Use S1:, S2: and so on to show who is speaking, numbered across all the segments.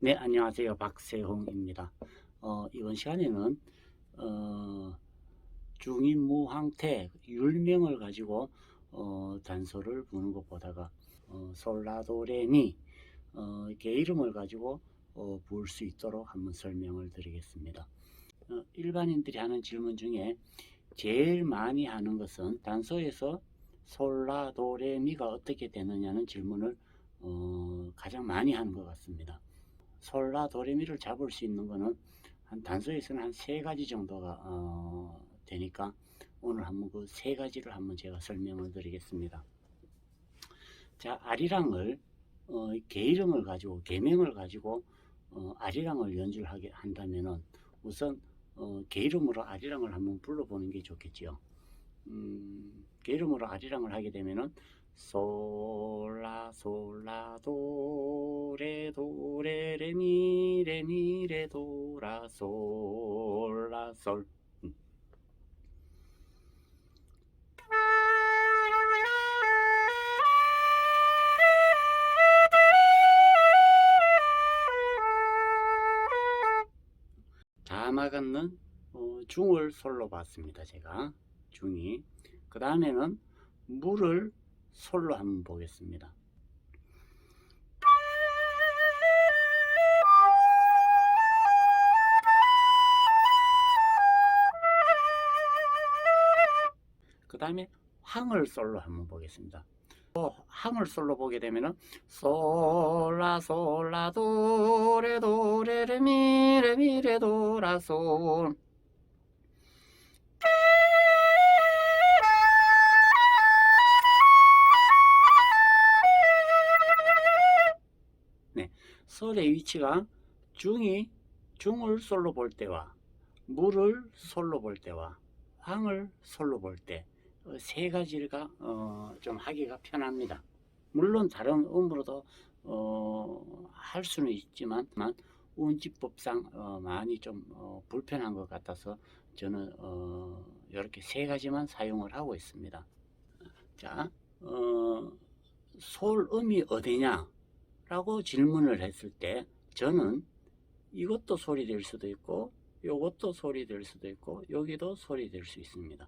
S1: 네, 안녕하세요. 박세홍입니다. 어, 이번 시간에는 어, 중인무황태 율명을 가지고 어, 단소를 부는 것 보다가 어, 솔라도레미 어, 이렇게 이름을 가지고 어, 부을 수 있도록 한번 설명을 드리겠습니다. 어, 일반인들이 하는 질문 중에 제일 많이 하는 것은 단소에서 솔라도레미가 어떻게 되느냐는 질문을 어, 가장 많이 하는 것 같습니다. 솔라 도레미를 잡을 수 있는 거는 한 단소에서는 한 세 가지 정도가 어, 되니까 오늘 한번 그 세 가지를 한번 제가 설명을 드리겠습니다. 자 아리랑을 어, 개 이름을 가지고 개명을 가지고 어, 아리랑을 연주를 하게 한다면은 우선 어, 개 이름으로 아리랑을 한번 불러보는 게 좋겠지요. 음, 개 이름으로 아리랑을 하게 되면은 솔라 솔라 도레 도레 레미 레미 레 도라 솔라 솔 음. 자막은 어, 중을 솔로 봤습니다 제가 중이 그 다음에는 물을 솔로 한번 보겠습니다. 그 다음에 황을 솔로 한번 보겠습니다. 또 황을 솔로 보게 되면은 솔라 솔라 도레 도레 레미 레미 레 도라 솔 솔의 위치가 중이 중을 솔로 볼 때와 물을 솔로 볼 때와 황을 솔로 볼 때 세 가지가 어, 좀 하기가 편합니다. 물론 다른 음으로도 어, 할 수는 있지만 운지법상 어, 많이 좀 어, 불편한 것 같아서 저는 어, 이렇게 세 가지만 사용을 하고 있습니다. 자, 어, 솔음이 어디냐? 라고 질문을 했을 때 저는 이것도 소리 될 수도 있고 요것도 소리 될 수도 있고 여기도 소리 될 수 있습니다.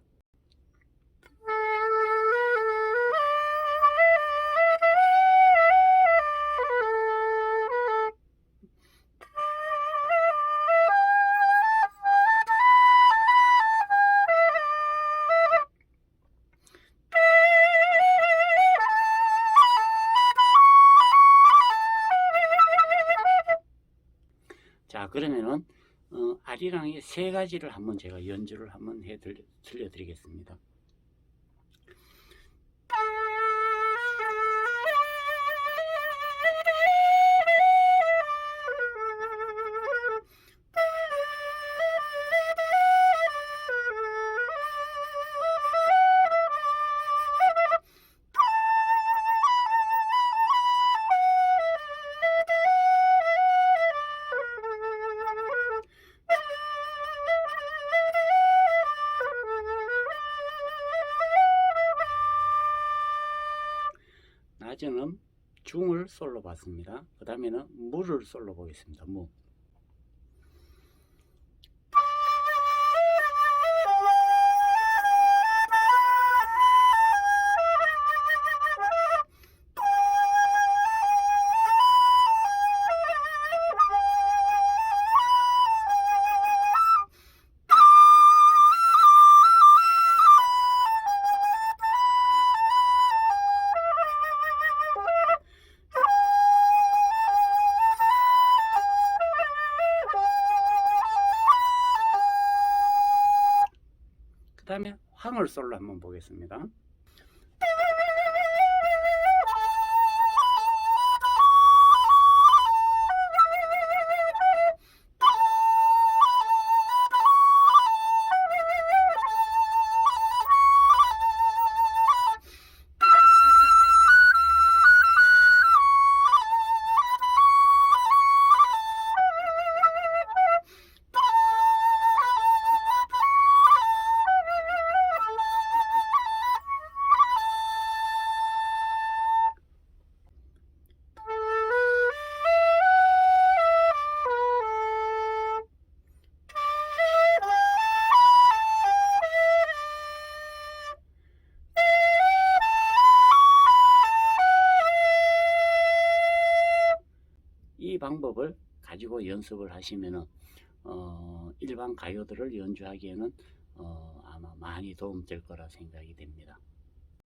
S1: 그러면은 어, 아리랑의 세 가지를 한번 제가 연주를 한번 해 들, 들려드리겠습니다. 낮에는 중을 솔로 봤습니다. 그 다음에는 무를 솔로 보겠습니다. 무. 다음에 황을 솔로 한번 보겠습니다. 방법을 가지고 연습을 하시면은 어, 일반 가요들을 연주하기에는 어, 아마 많이 도움될 거라 생각이 됩니다.